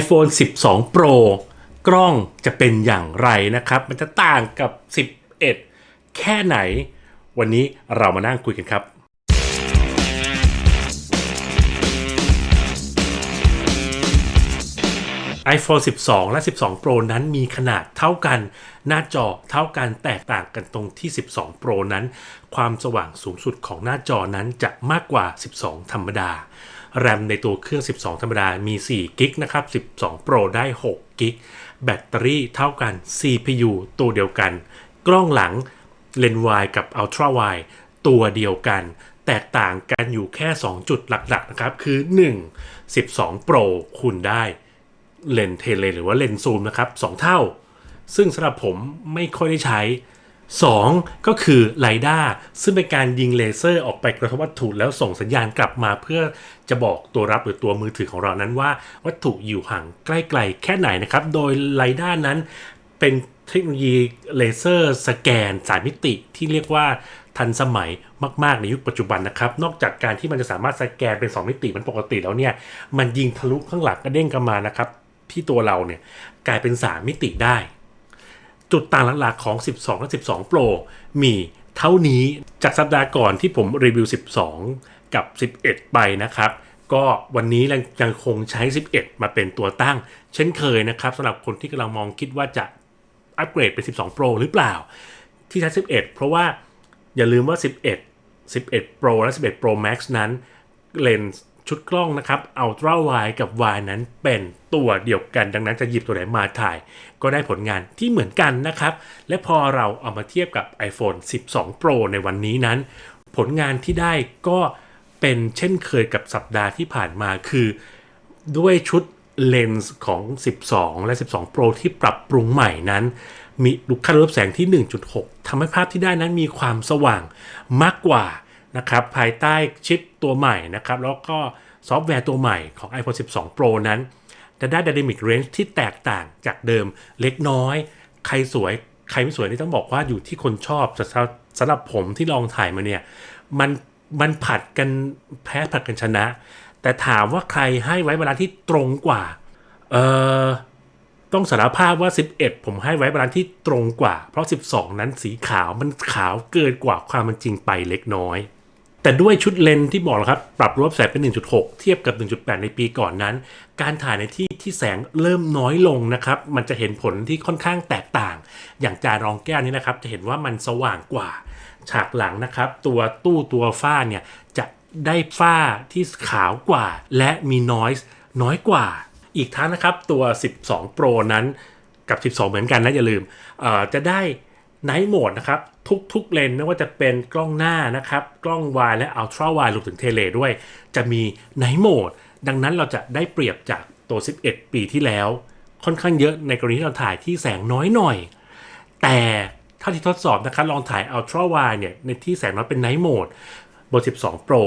iPhone 12 Pro กล้องจะเป็นอย่างไรนะครับ มันจะต่างกับ 11 แค่ไหน วันนี้เรามานั่งคุยกันครับ iPhone 12 และ 12 Pro นั้นมีขนาดเท่ากัน หน้าจอเท่ากันแตกต่างกันตรงที่ 12 Pro นั้น ความสว่างสูงสุดของหน้าจอนั้นจะมากกว่า 12 ธรรมดา แรมในตัวเครื่อง 12 ธรรมดา มี4กิกนะครับ 12 Pro ได้6กิกแบตเตอรี่เท่ากัน CPU ตัวเดียวกัน กล้องหลังเลนส์วายกับ Ultra Wide ตัวเดียวกัน แตกต่างกันอยู่แค่ 2 จุดหลักๆนะครับ คือ 1 12 Pro คุณได้เลนส์เทเลหรือว่าเลนส์ซูมนะครับ 2 เท่า ซึ่งสำหรับผมไม่ค่อยได้ใช้ 2 ก็คือไลด้าซึ่งเป็นการยิงเลเซอร์ออกไปกระทบวัตถุแล้วส่งสัญญาณกลับมาเพื่อจะบอกตัวรับหรือตัวมือถือของเรานั้นว่า วัตถุอยู่ห่างใกล้ๆแค่ไหนนะครับ โดยไลด้านั้นเป็นเทคโนโลยีเลเซอร์สแกนสามมิติที่เรียกว่าทันสมัยมาก ๆ ในยุคปัจจุบันนะครับ นอกจากการที่มันจะสามารถสแกนเป็น 2 มิติมันปกติแล้วเนี่ย มันยิงทะลุข้างหลังกระเด้งกันมานะครับ ที่ตัวเราเนี่ยกลายเป็น 3 มิติได้ จุดต่างหลักๆของ 12 และ 12 Pro มีเท่านี้จากสัปดาห์ก่อนที่ผมรีวิว 12 กับ 11 ไปนะครับ ก็วันนี้ยังคงใช้ 11 มาเป็นตัวตั้ง เช่นเคยนะครับสำหรับคนที่กำลังมองคิดว่าจะอัปเกรดเป็น 12 Pro หรือเปล่า ที่ใช้ 11 เพราะว่าอย่าลืมว่า 11 11 Pro และ 11 Pro Max นั้นเลนส์ ชุดกล้องนะครับ Ultra Wide กับ Wide นั้นเป็นตัวเดียวกัน ดังนั้นจะหยิบตัวไหนมาถ่าย ก็ได้ผลงานที่เหมือนกันนะครับ และพอเราเอามาเทียบกับ iPhone 12 Pro ในวันนี้นั้น ผลงานที่ได้ก็เป็นเช่นเคยกับสัปดาห์ที่ผ่านมาคือ ด้วยชุดเลนส์ของ 12 และ 12 Pro ที่ปรับปรุงใหม่นั้น มีลูกค่ารูปแสงที่ 1.6ทำให้ภาพที่ได้นั้นมีความสว่างมากกว่า นะครับภายใต้ชิปตัวใหม่นะครับแล้วก็ซอฟต์แวร์ตัวใหม่ของ iPhone 12 Pro นั้น จะได้ Dynamic Range ที่แตกต่างจากเดิมเล็กน้อย ใครสวยใครไม่สวยนี่ต้องบอกว่าอยู่ที่คนชอบสำหรับผมที่ลองถ่ายมาเนี่ยมันมันผัดกันแพ้ผัดกันชนะ แต่ถามว่าใครให้ไว้เวลาที่ตรงกว่าเออต้องสารภาพว่า 11 ผมให้ไว้เวลาที่ตรงกว่า เพราะ 12 นั้นสีขาวมันขาวเกินกว่าความมันจริงไปเล็กน้อย แต่ด้วยชุดเลนส์ที่บอกแล้วครับ ปรับรวบแสงเป็น 1.6 เทียบกับ 1.8 ในปีก่อนนั้น การถ่ายในที่ที่แสงเริ่มน้อยลงนะครับ มันจะเห็นผลที่ค่อนข้างแตกต่าง อย่างจารองแก้วนี้นะครับ จะเห็นว่ามันสว่างกว่า ฉากหลังนะครับ ตัวตู้ตัวฝ้าเนี่ยจะได้ฝ้าที่ขาวกว่า และมีนอยส์น้อยกว่า อีกทั้งนะครับตัว 12 Pro นั้นกับ 12 เหมือนกันนะอย่าลืมจะได้ ไนท์โหมดนะครับ ทุกๆเลนไม่ว่าจะเป็นกล้องหน้านะครับ กล้องวายและอัลตร้าวายรวมถึงเทเลด้วย จะมีไนท์โหมดดังนั้นเราจะได้เปรียบจากตัว 11 ปีที่แล้ว ค่อนข้างเยอะในกรณีที่เราถ่ายที่แสงน้อยหน่อย แต่ถ้าที่ทดสอบนะครับลองถ่ายอัลตร้าวายเนี่ยในที่แสงน้อยเป็นไนท์โหมดบน 12 Pro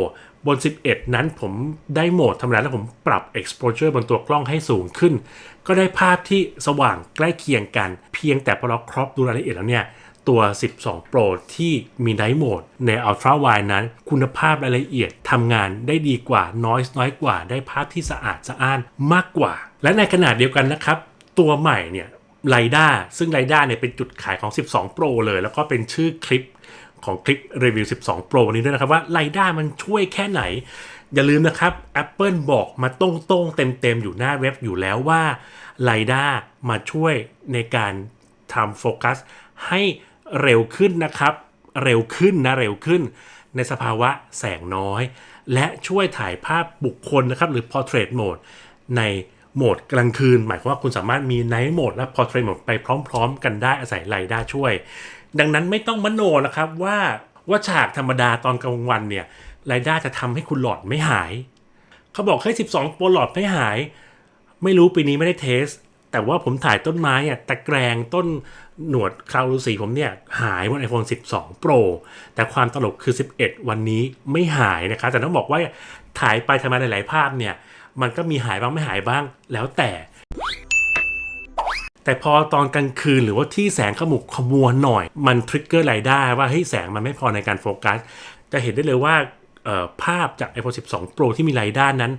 บน 11 นั้นผมได้โหมดธรรมดาแล้วผมปรับ exposure บนตัวกล้องให้สูงขึ้น ก็ได้ภาพที่สว่างใกล้เคียงกัน เพียงแต่พอเราครอบดูรายละเอียดแล้วเนี่ย ตัว 12 Pro ที่มี Night Mode ใน Ultra Wide นั้น คุณภาพรายละเอียดทำงานได้ดีกว่า noise น้อยกว่า ได้ภาพที่สะอาดสะอ้านมากกว่า และในขนาดเดียวกันนะครับ ตัวใหม่เนี่ยไลด้าซึ่งไลด้าเนี่ยเป็นจุดขายของ 12 Pro เลย แล้วก็เป็นชื่อคลิปของคลิปรีวิว 12 Pro นี้ด้วยนะครับว่าไลด้ามันช่วยแค่ไหน อย่าลืมนะครับ Apple บอกมาตรงๆเต็มๆ อยู่หน้าเว็บอยู่แล้วว่าไลด้ามาช่วยในการทำโฟกัสให้ เร็วขึ้นนะครับ เร็วขึ้นนะเร็วขึ้น ในสภาวะแสงน้อย และช่วยถ่ายภาพบุคคลนะครับหรือ Portrait Mode ในโหมดกลางคืน หมายความว่าคุณสามารถมี Night Mode และ Portrait Mode ไปพร้อม ๆ กันได้อาศัยไลด้าช่วย ดังนั้นไม่ต้องมโนนะครับว่าว่าฉากธรรมดาตอนกลางวันเนี่ยไลด้าจะทำให้คุณหลอดไม่หาย เขาบอกให้ 12 โปรหลอดไม่หาย ไม่รู้ปีนี้ไม่ได้เทส แต่ว่าผมถ่ายต้นไม้อะตะแกรงต้นหนวดคราวฤาษีผมเนี่ยหายบน iPhone 12 Pro แต่ความตลกคือ 11 วันนี้ไม่หายนะครับแต่ต้องบอกว่าถ่ายไปทำมาหลาย ๆ ภาพเนี่ย มันก็มีหายบ้างไม่หายบ้างแล้วแต่ แต่พอตอนกลางคืนหรือว่าที่แสงขมุกขมัวหน่อย มันทริกเกอร์อะไรได้ว่าเฮ้ยแสงมันไม่พอในการโฟกัส จะเห็นได้เลยว่าภาพจาก iPhone 12 Pro ที่มีไลด้านนั้น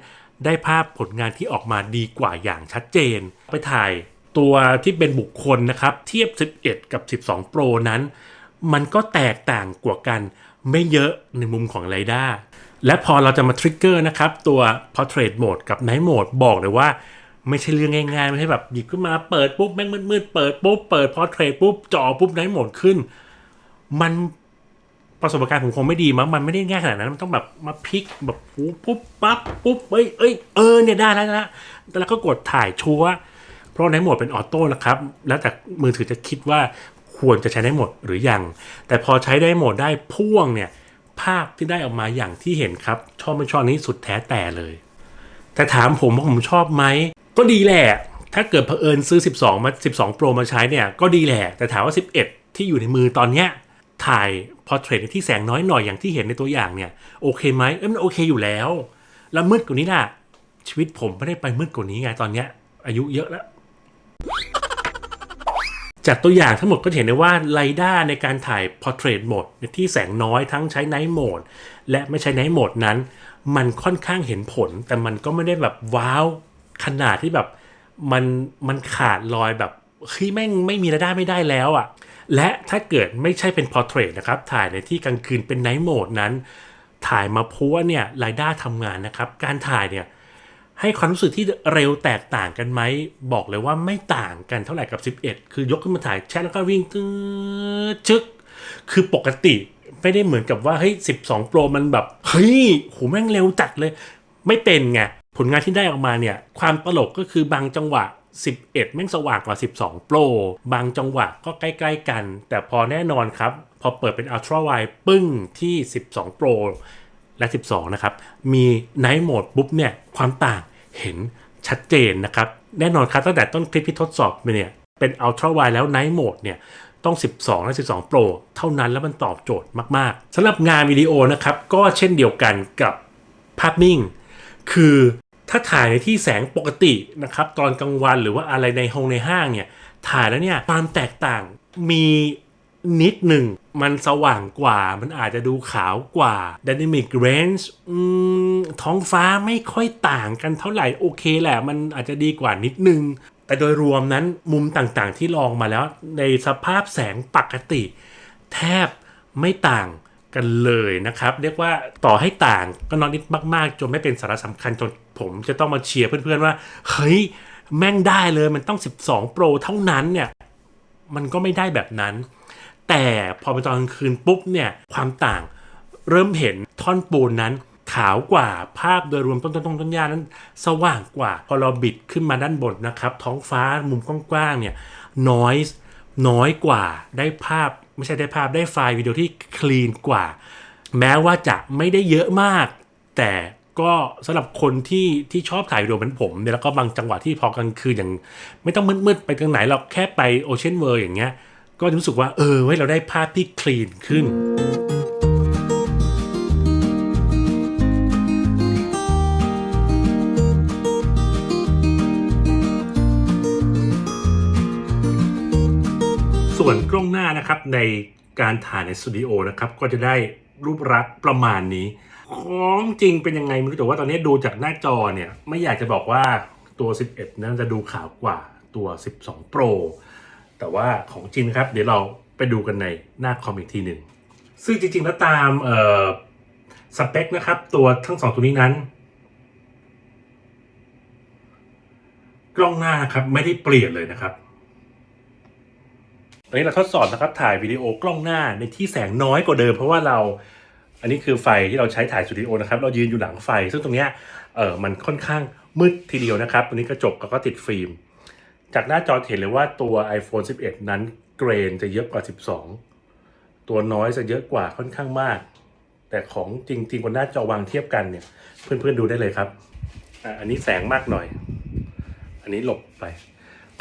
ได้ภาพผลงานที่ออกมาดีกว่าอย่างชัดเจน ไปถ่ายตัวที่เป็นบุคคลนะครับ เทียบ 11 กับ 12 Pro นั้น มันก็แตกต่างกว่ากันไม่เยอะในมุมของไรด้าและพอเราจะมาทริกเกอร์นะครับ ตัว Portrait Mode กับ Night Mode บอกเลยว่าไม่ใช่เรื่องง่ายๆ ไม่ใช่แบบหยิบขึ้นมาเปิดปุ๊บแม่งมืดๆเปิดปุ๊บเปิด Portrait ปุ๊บจอปุ๊บ Night Mode ขึ้น มัน ประสบการณ์ผมคงไม่ดีมั้งมันไม่ได้ง่ายขนาดนั้นมันต้องแบบมาพลิกแบบปุ๊บปั๊บปุ๊บเอ้ยเอ้ยเออเนี่ยได้แล้วนะแล้วก็กดถ่ายชัวเพราะในโหมดเป็นออโต้นะครับ แล้วแต่มือถือจะคิดว่าควรจะใช้ได้หมดหรือยัง แต่พอใช้ได้โหมดได้พ่วงเนี่ยภาพที่ได้ออกมาอย่างที่เห็นครับ ชอบไม่ชอบนี้สุดแท้แต่เลย แต่ถามผมว่าผมชอบไหมก็ดีแหละ ถ้าเกิดเผอิญซื้อ 12 มา 12 Pro มาใช้เนี่ยก็ดีแหละ แต่ถามว่า 11 ที่อยู่ในมือตอนเนี้ยถ่าย พอเทรตที่แสงน้อยหน่อยอย่างที่เห็นในตัวอย่างเนี่ยโอเคไหมเอ้ยมันโอเคอยู่แล้ว แล้วมืดกว่านี้ล่ะ ชีวิตผมไม่ได้ไปมืดกว่านี้ไงตอนเนี้ย อายุเยอะแล้ว จากตัวอย่างทั้งหมดก็เห็นได้ว่าไ i ด้าในการถ่าย Portrait Mode ที่แสงน้อยทั้งใช้ Night Mode และไม่ใช้ Night Mode นั้น มันค่อนข้างเห็นผล แต่มันก็ไม่ได้แบบว้าวขนาดที่แบบมันมันขาดรอยแบบเฮ้ยแม่งไม่มีรายได้ไม่ได้แล้วอะ่ะ และถ้าเกิดไม่ใช่เป็น Portrait นะครับ ถ่ายในที่กลางคืนเป็น Night Mode นั้น ถ่ายมาพัวเนี่ยรายได้ทำงานนะครับ การถ่ายเนี่ยให้ความรู้สึกที่เร็วแตกต่างกันไหม บอกเลยว่าไม่ต่างกันเท่าไหร่กับ 11 คือยกขึ้นมาถ่ายแชทแล้วก็วิ่งตึ๊ดชึก คือปกติไม่ได้เหมือนกับว่าเฮ้ย12 Pro มันแบบ เฮ้ยโหแม่งเร็วจัดเลย ไม่เป็นไงผลงานที่ได้ออกมาเนี่ย ความตลกก็คือบางจังหวะ 11 แม่งสว่างกว่า 12 Pro บางจังหวะก็ใกล้ ๆ กัน แต่พอแน่นอนครับ พอเปิดเป็น Ultra Wide ปึ้งที่ 12 Pro และ 12 นะครับ มี Night Mode ปุ๊บเนี่ย ความต่างเห็นชัดเจนนะครับ แน่นอนครับตั้งแต่ต้นคลิปที่ทดสอบมาเนี่ย เป็น Ultra Wide แล้ว Night Mode เนี่ยต้อง 12 และ 12 Pro เท่านั้นแล้วมันตอบโจทย์มาก ๆสำหรับงานวิดีโอนะครับ ก็เช่นเดียวกันกับภาพนิ่ง คือ ถ้าถ่ายในที่แสงปกตินะครับตอนกลางวันหรือว่าอะไรในห้องในห้างเนี่ยถ่ายแล้วเนี่ยความแตกต่างมีนิดหนึ่ง มันสว่างกว่ามันอาจจะดูขาวกว่า Dynamic Range อืมท้องฟ้าไม่ค่อยต่างกันเท่าไหร่โอเคแหละ มันอาจจะดีกว่านิดนึง แต่โดยรวมนั้นมุมต่างๆที่ลองมาแล้วในสภาพแสงปกติ แทบไม่ต่าง กันเลยนะครับ เรียกว่าต่อให้ต่างก็น้อยนิดมากๆ จนไม่เป็นสาระสำคัญจนผมจะต้องมาเชียร์เพื่อนๆว่า เฮ้ย แม่งได้เลยมันต้อง 12 Pro เท่านั้นเนี่ย มันก็ไม่ได้แบบนั้น แต่พอเป็นตอนกลางคืนปุ๊บเนี่ย ความต่างเริ่มเห็นท่อนปูนนั้นขาวกว่าภาพโดยรวมต้นต้นต้นต้นหญ้านั้น สว่างกว่า พอเราบิดขึ้นมาด้านบนนะครับ ท้องฟ้ามุมกว้างๆเนี่ยน้อยน้อยกว่าได้ภาพ ไม่ใช่ได้ภาพได้ไฟล์วิดีโอที่คลีนกว่า แม้ว่าจะไม่ได้เยอะมาก แต่ก็สำหรับคนที่ที่ชอบถ่ายวิดีโอเหมือนผมเนี่ยแล้วก็บางจังหวะที่พอกลางคืนอย่าง ไม่ต้องมืดๆไปตรงไหนเราแค่ไปโอเชียนเวิร์อย่างเงี้ย ก็รู้สึกว่าเออเว้ยเราได้ภาพที่คลีนขึ้น ส่วนกล้องหน้านะครับในการถ่ายในสตูดิโอนะครับก็จะได้รูปลักษณ์ประมาณนี้ ของจริงเป็นยังไงไม่รู้แต่ว่าตอนนี้ดูจากหน้าจอเนี่ยไม่อยากจะบอกว่าตัว 11 นั้นจะดูขาวกว่าตัว 12 Pro แต่ว่าของจริงครับเดี๋ยวเราไปดูกันในหน้าคอมอีกทีหนึ่ง ซึ่งจริงๆแล้วตามสเปคนะครับ ตัวทั้งสองตัวนี้นั้น กล้องหน้านะครับไม่ได้เปลี่ยนเลยนะครับ ตอนนี้เราทดสอบนะครับถ่ายวิดีโอกล้องหน้าในที่แสงน้อยกว่าเดิม เพราะว่าเราอันนี้คือไฟที่เราใช้ถ่ายสตูดิโอนะครับเรายืนอยู่หลังไฟ ซึ่งตรงเนี้ยเออมันค่อนข้างมืดทีเดียวนะครับตัวนี้กระจกก็ติดฟิล์มจากหน้าจอเห็นเลยว่าตัว iPhone 11 นั้นเกรนจะเยอะกว่า 12 ตัวน้อยจะเยอะกว่าค่อนข้างมาก แต่ของจริงๆบนหน้าจอวางเทียบกันเนี่ย เพื่อนๆดูได้เลยครับอันนี้แสงมากหน่อย อันนี้หลบไป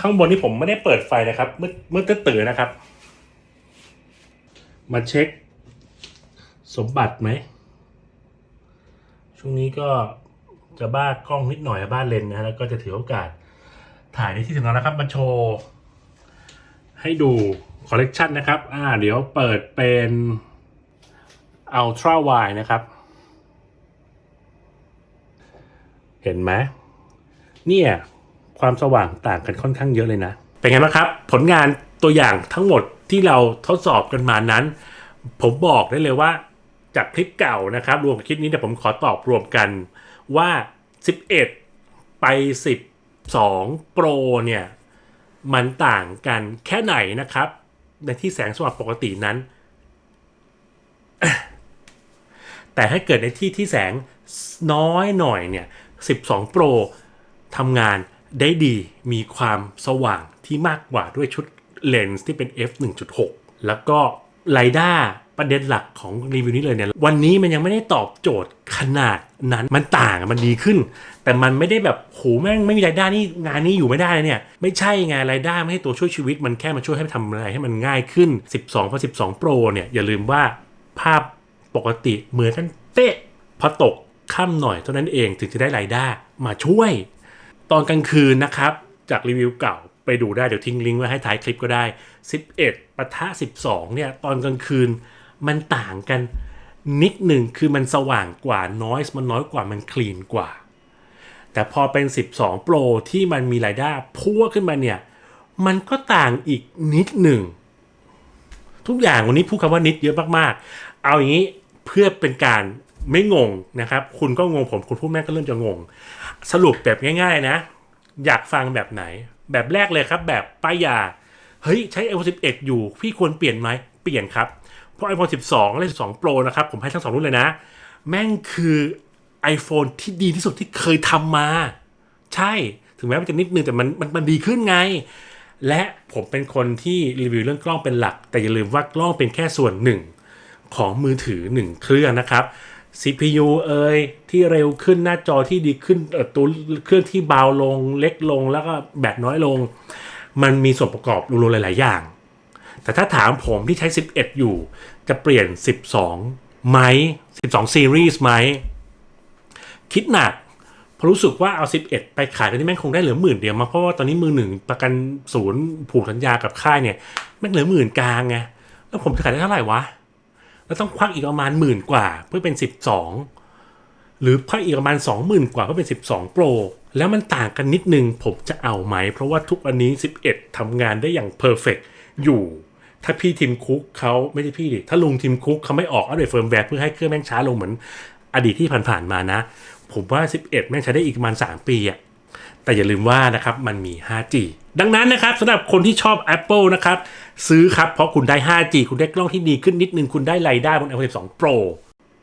ข้างบนนี้ผมไม่ได้เปิดไฟนะครับมืดมืดตื่นนะครับ มาเช็ค สมบัติไหม ช่วงนี้ก็จะบ้ากล้องนิดหน่อยบ้าเลนส์นะฮะแล้วก็จะถือโอกาสถ่ายในที่ถึงแล้วนะครับ มาโชว์ ให้ดูคอลเลกชันนะครับ อ่า เดี๋ยวเปิดเป็น Ultra Wide นะครับ เห็นไหมเนี่ย ความสว่างต่างกันค่อนข้างเยอะเลยนะ เป็นไงบ้างครับ ผลงานตัวอย่างทั้งหมดที่เราทดสอบกันมานั้น ผมบอกได้เลยว่า จากคลิปเก่านะครับ รวมกับคลิปนี้แต่ผมขอตอบรวมกันว่า 11 ไป 12 Pro เนี่ย มันต่างกันแค่ไหนนะครับ ในที่แสงสว่างปกตินั้น แต่ถ้าเกิดในที่ที่แสงน้อยหน่อยเนี่ย 12 Pro ทำงาน ได้ดีมีความสว่างที่มากกว่าด้วยชุดเลนส์ที่เป็น f 1.6 แล้วก็ไลด้าประเด็นหลักของรีวิวนี้เลยเนี่ย วันนี้มันยังไม่ได้ตอบโจทย์ขนาดนั้นมันต่างมันดีขึ้น แต่มันไม่ได้แบบโหแม่งไม่มีไรายได้นี่งานนี้อยู่ไม่ได้เลยเนี่ย ไม่ใช่ไงไรายได้ไม่ให้ตัวช่วยชีวิต มันแค่มาช่วยให้ทำอะไรให้มันง่ายขึ้น 12พอ12 Pro เนี่ยอย่าลืมว่าภาพปกติเหมือนกันเป๊ะพอตกค่ำหน่อยเท่านั้นเองถึงจะได้รายได้มาช่วย ตอนกลางคืนนะครับ จากรีวิวเก่าไปดูได้ เดี๋ยวทิ้งลิงก์ไว้ให้ท้ายคลิปก็ได้ 11ปะทะ12 เนี่ย ตอนกลางคืนมันต่างกันนิดหนึ่งคือมันสว่างกว่า noise มันน้อยกว่ามันคลีนกว่า แต่พอเป็น 12 Pro ที่มันมีรายด้าพัวขึ้นมาเนี่ย มันก็ต่างอีกนิดหนึ่ง ทุกอย่างวันนี้พูดคำว่านิดเยอะมากๆ เอาอย่างนี้เพื่อเป็นการ ไม่งงนะครับ คุณก็งงผมคุณพูดแม่ก็เริ่มจะงง สรุปแบบง่ายๆนะ อยากฟังแบบไหน แบบแรกเลยครับ แบบป้ายยา เฮ้ย ใช้ iPhone 11 อยู่ พี่ควรเปลี่ยนไหมเปลี่ยนครับ เพราะ iPhone 12 และ 12 Pro นะครับ ผมให้ทั้งสองรุ่นเลยนะ แม่งคือ iPhone ที่ดีที่สุดที่เคยทำมา ใช่ ถึงแม้มันจะนิดนึงแต่มันมันมันดีขึ้นไง และผมเป็นคนที่รีวิวเรื่องกล้องเป็นหลัก แต่อย่าลืมว่ากล้องเป็นแค่ส่วนหนึ่งของมือถือ 1 เครื่องนะครับ CPU เอ่ยที่เร็วขึ้นหน้าจอที่ดีขึ้นตัวเครื่องที่เบาลงเล็กลงแล้วก็แบตน้อยลง มันมีส่วนประกอบรวมๆหลาย ๆ อย่าง แต่ถ้าถามผมที่ใช้ 11 อยู่ จะเปลี่ยน 12ไหม12ซีรีส์ไหม คิดหนักเพราะรู้สึกว่าเอา 11 ไปขายตอนนี้แม่งคงได้เหลือหมื่นเดียวมาเพราะว่าตอนนี้มือหนึ่งประกันศูนย์ผูกสัญญากับค่ายเนี่ยแม่งเหลือหมื่นกลางไงแล้วผมจะขายได้เท่าไหร่วะ แล้วต้องควักอีกประมาณหมื่นกว่าเพื่อเป็น 12 หรือควักอีกประมาณ 20,000 กว่าเพื่อเป็น 12 Pro แล้วมันต่างกันนิดนึงผมจะเอาไหม เพราะว่าทุกวันนี้ 11ทำงานได้อย่างเพอร์เฟกอยู่ ถ้าพี่ทีมคุกเขาไม่ใช่พี่ดิถ้าลุงทีมคุกเขาไม่ออกอัปเดตเฟิร์มแวร์เพื่อให้เครื่องแม่งช้าลงเหมือนอดีตที่ผ่านๆมานะ ผมว่า 11 แม่งใช้ได้อีกประมาณ 3 ปีอะแต่อย่าลืมว่านะครับมันมี 5G ดังนั้นนะครับสำหรับคนที่ชอบ Apple นะครับ ซื้อครับ เพราะคุณได้ 5G คุณได้กล้องที่ดีขึ้นนิดนึง คุณได้รายได้บน iPhone 12 Pro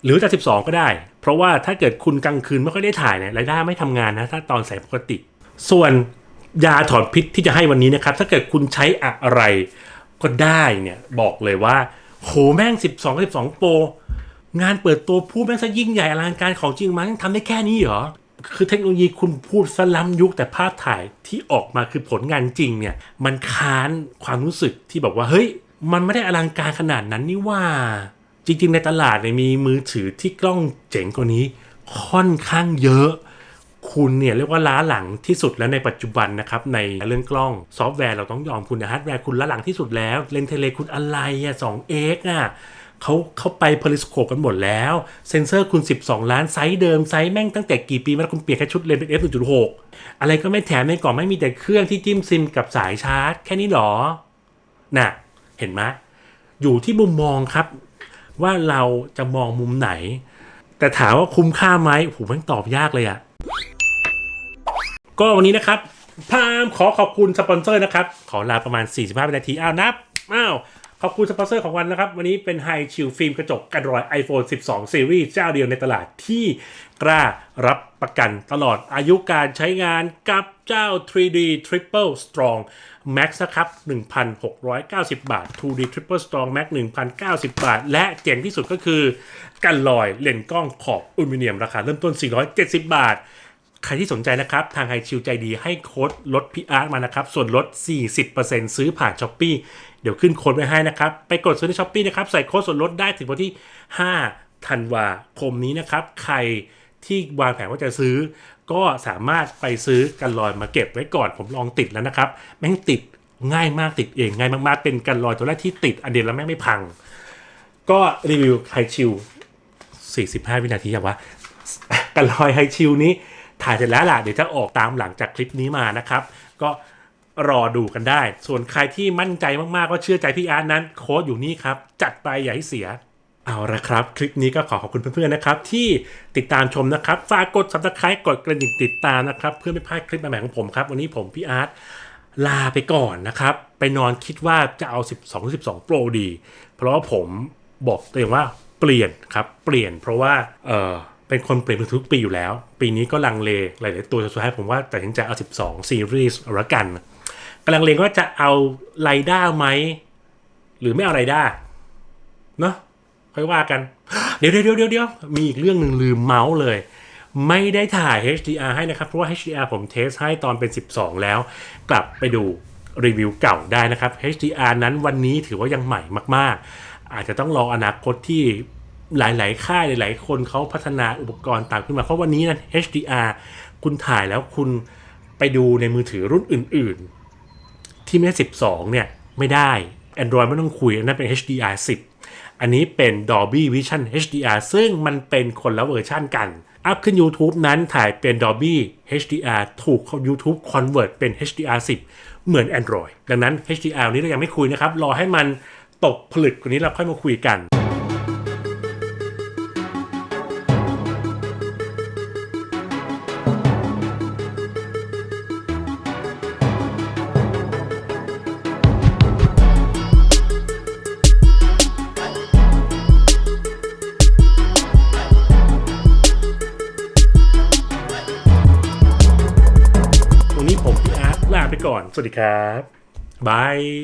หรือจะ12 ก็ได้ เพราะว่าถ้าเกิดคุณกลางคืนไม่ค่อยได้ถ่ายเนี่ยรายได้ไม่ทำงานนะ ถ้าตอนแสงปกติ ส่วนยาถอนพิษที่จะให้วันนี้นะครับ ถ้าเกิดคุณใช้อะไรก็ได้เนี่ยบอกเลยว่า โหแม่ง 12 12 Pro งานเปิดตัวพูดแม่งซะยิ่งใหญ่อลังการของจริงมันทำได้แค่นี้เหรอ คือเทคโนโลยีคุณพูดสล้ำยุคแต่ภาพถ่ายที่ออกมาคือผลงานจริงเนี่ย มันค้านความรู้สึกที่บอกว่าเฮ้ย มันไม่ได้อลังการขนาดนั้นนี่ว่า จริง ๆ ในตลาดเนี่ยมีมือถือที่กล้องเจ๋งกว่านี้ค่อนข้างเยอะ คุณเนี่ยเรียกว่าล้าหลังที่สุดแล้วในปัจจุบันนะครับ ในเรื่องกล้องซอฟต์แวร์เราต้องยอมคุณนะฮาร์ดแวร์คุณล้าหลังที่สุดแล้วเลนส์เทเลคุณอะไรอะ 2x อะ เขาเขาไปพ e ริสโคปกันหมดแล้ว เซนเซอร์คุณ 12 ล้านไซส์เดิม ไซส์แม่งตั้งแต่กี่ปีมาแล้วคุณเปลี่ยนแค่ชุดเลนส์เป็น f 1.6อะไรก็ไม่แถมในกล่องไม่มีแต่เครื่องที่จิ้มซิมกับสายชาร์จ แค่นี้หรอ น่ะ เห็นไหมอยู่ที่มุมมองครับ ว่าเราจะมองมุมไหน แต่ถามว่าคุ้มค่าไหมโอ้โหแม่งตอบยากเลยอะก็วันนี้นะครับพามขอขอบคุณสปอนเซอร์นะครับ ขอลาประมาณ 45วินาทีอ้าวนับอ้าว ขอบคุณสปอนเซอร์ของวันนะครับ วันนี้เป็นไฮชิลฟิล์มกระจกกันรอย iPhone 12 Series เจ้าเดียวในตลาดที่กล้ารับประกันตลอดอายุการใช้งานกับเจ้า 3D Triple Strong Max นะครับ 1,690 บาท 2D Triple Strong Max 1,090 บาท และเจ๋งที่สุดก็คือ กันลอยเลนส์กล้องขอบอลูมิเนียมราคาเริ่มต้น 470 บาท ใครที่สนใจนะครับ ทางไฮชิวใจดีให้โค้ดลดพีอาร์มานะครับ ส่วนลด 40%ซื้อผ่านช้อปปีเดี๋ยวขึ้นโค้ดไว้ให้นะครับ ไปกดซื้อในช้อปปีนะครับ ใส่โค้ดส่วนลดได้ถึงวันที่ 5 ธันวาคมนี้นะครับ ใครที่วางแผนว่าจะซื้อ ก็สามารถไปซื้อกันลอยมาเก็บไว้ก่อนผมลองติดแล้วนะครับ แม่งติดง่ายมากติดเองง่ายมากๆ เป็นกันลอยตัวแรกที่ติดอันเดียวแล้วแม่งไม่พัง ก็รีวิวไฮชิว45 วินาทีอย่างวะกันลอยไฮชิลนี้ ถ่ายเสร็จแล้วล่ะเดี๋ยวจะออกตามหลังจากคลิปนี้มานะครับ ก็รอดูกันได้ ส่วนใครที่มั่นใจมากๆว่าเชื่อใจพี่อาร์ตนั้นโค้ดอยู่นี่ครับ จัดไปอย่าให้เสียเอาละครับ คลิปนี้ก็ขอขอบคุณเพื่อนๆนะครับ ที่ติดตามชมนะครับฝากกด subscribe กดกระดิ่งติดตามนะครับ เพื่อไม่พลาดคลิปใหม่ๆของผมครับ วันนี้ผมพี่อาร์ตลาไปก่อนนะครับ ไปนอนคิดว่าจะเอา 12 12 Pro ดี เพราะว่าผมบอกตัวเองว่าเปลี่ยนครับ เปลี่ยนเพราะว่าเออ เป็นคนเปลี่ยนทุกปีอยู่แล้ว ปีนี้ก็ลังเลหลาย ๆ ตัวสุดท้ายผมว่าตัดสินใจเอา 12 ซีรีส์ละกันกำลังเลงว่าจะเอาไลด้าไหม หรือไม่เอาไลด้าเนาะค่อยว่ากัน เดี๋ยวเดี๋ยวเดี๋ยวเดี๋ยวมีอีกเรื่องหนึ่งลืมเมาส์เลย ไม่ได้ถ่าย HDR ให้นะครับ เพราะว่า HDR ผมเทสให้ตอนเป็น 12 แล้ว กลับไปดูรีวิวเก่าได้นะครับ HDR นั้นวันนี้ถือว่ายังใหม่มาก ๆ อาจจะต้องรออนาคตที่ หลาย ๆ ค่ายหลาย ๆ คนเขาพัฒนาอุปกรณ์ตามขึ้นมา เพราะวันนี้นั้น HDR คุณถ่ายแล้วคุณไปดูในมือถือรุ่นอื่น ๆ ที่ไม่ได้12 เนี่ย ไม่ได้ Android ไม่ต้องคุยอันนั่นเป็น HDR 10 อันนี้เป็น Dolby Vision HDR ซึ่งมันเป็นคนละเวอร์ชันกัน อัพขึ้น YouTube นั้นถ่ายเป็น Dolby HDR ถูก YouTube Convert เป็น HDR 10 เหมือน Android ดังนั้น HDR นี้เรายังไม่คุยนะครับ รอให้มันตกผลึกกว่านี้เราค่อยมาคุยกัน สวัสดีครับบาย